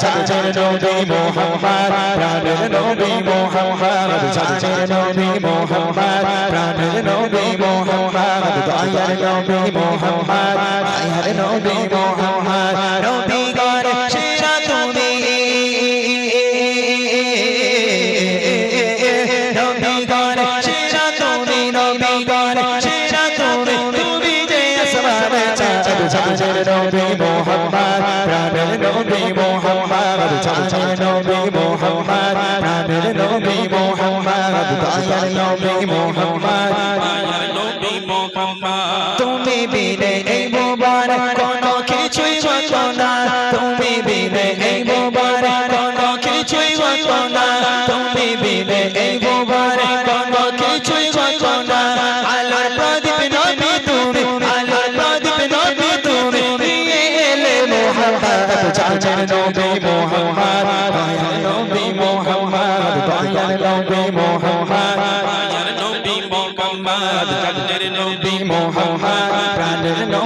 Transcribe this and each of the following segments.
চাঁদের নবী মোহাম্মদ প্রাণের নবী মোহাম্মদ চাঁদের নবী মোহাম্মদ প্রাণের নবী মোহাম্মদ দয়ার নবী মোহাম্মদ মায়ার নবী মোহাম্মদ চাঁদের নবী মোহাম্মদ প্রাণের নবী মোহাম্মদ চাঁদের নবী মোহাম্মদ প্রাণের নবী মোহাম্মদ দয়ার নবী মোহাম্মদ তুমি বিনে এই মোবারক, কোনো কিছুই মতো না।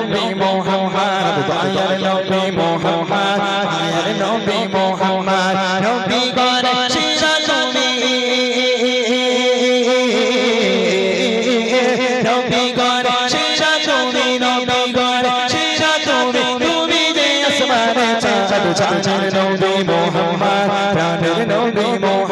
নবী মোহাম্মদ দয়ার নবী মোহাম্মদ মায়ার নবী মোহাম্মদ নবী গরে শিরা তুমি নবী গরে শিরা তুমি নবী গরে শিরা তুমি তুমি যে আসমানে চাঁদ চাঁদের নবী মোহাম্মদ প্রাণের নবী মোহাম্মদ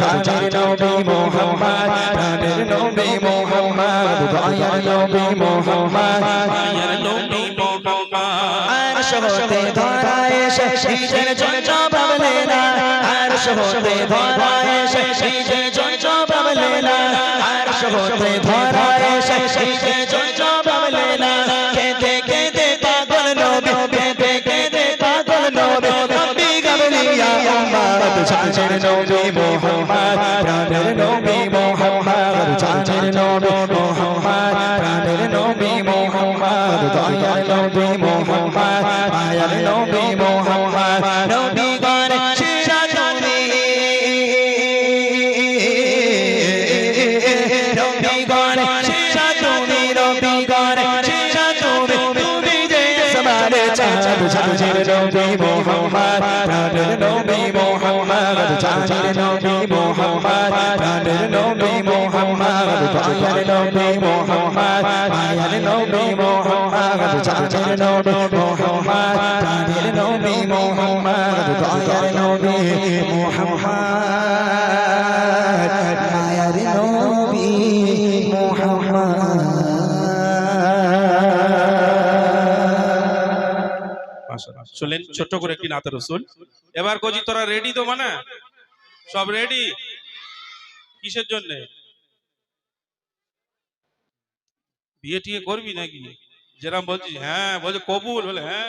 চাঁদের নবী মোহাম্মদ প্রাণের নবী মোহাম্মদ দয়ার নবী মোহাম্মদ মায়ার নবী মোহাম্মদ আরশ হতে ধরা এসে নিজের জন্য ভাবলে না আরশ হতে ধরা এসে নিজের জন্য ভাবলে না আরশ হতে ধরা এসে নিজের চাঁদের নবী মোহাম্মদ প্রাণের নবী মোহাম্মদ চাঁদের নবী মোহাম্মদ প্রাণের নবী চাঁদ চাঁদের নবী মোহাম্মদ প্রাণের নবী মোহাম্মদ চাঁদের নবী মোহাম্মদ প্রাণের নবী মোহাম্মদ দয়ার নবী মোহাম্মদ মায়ার নবী মোহাম্মদ চাঁদের নবী মোহাম্মদ প্রাণের নবী মোহাম্মদ দয়ার নবী মোহাম্মদ শুনলেন? ছোট্ট করে একটি নাতের রসুল। এবার কজি তোরা রেডি তো মানে সব রেডি কিসের জন্য? বিয়ে টিয়ে করবি নাকি? যেরাম বলছিস হ্যাঁ বলছে কবুল বলে হ্যাঁ।